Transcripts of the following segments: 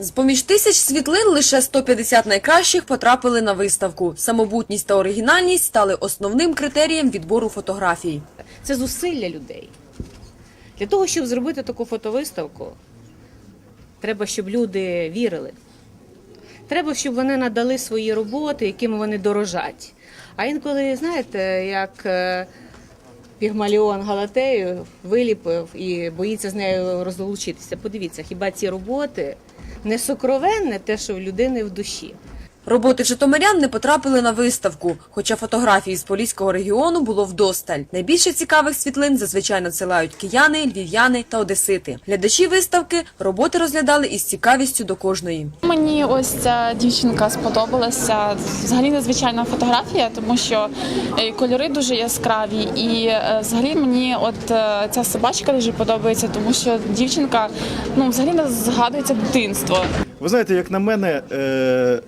З поміж тисяч світлин лише 150 найкращих потрапили на виставку. Самобутність та оригінальність стали основним критерієм відбору фотографій. Це зусилля людей. Для того, щоб зробити таку фотовиставку, треба, щоб люди вірили. Треба, щоб вони надали свої роботи, якими вони дорожать. А інколи, знаєте, як е, Пігмаліон Галатею виліпив і боїться з нею розлучитися. Подивіться, хіба ці роботи не сокровенне те, що в людини в душі. Роботи житомирян не потрапили на виставку, хоча фотографій з Поліського регіону було вдосталь. Найбільше цікавих світлин зазвичай надсилають кияни, львів'яни та одесити. Глядачі виставки роботи розглядали із цікавістю до кожної. Мені ось ця дівчинка сподобалася. Взагалі незвичайна фотографія, тому що е, кольори дуже яскраві. І е, взагалі мені от е, ця собачка дуже подобається, тому що дівчинка ну взагалі не згадується дитинство. Ви знаєте, як на мене, е,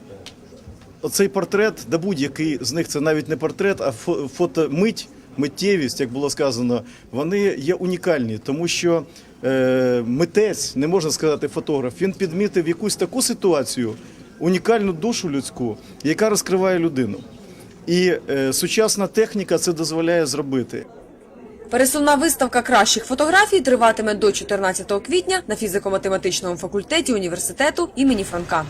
оцей портрет, да будь-який з них це навіть не портрет, а фо- фотомить, миттєвість, як було сказано, вони є унікальні, тому що е, митець, не можна сказати фотограф, він підмітив якусь таку ситуацію, унікальну душу людську, яка розкриває людину. І е, сучасна техніка це дозволяє зробити. Пересувна виставка кращих фотографій триватиме до 14 квітня на фізико-математичному факультеті університету імені Франка.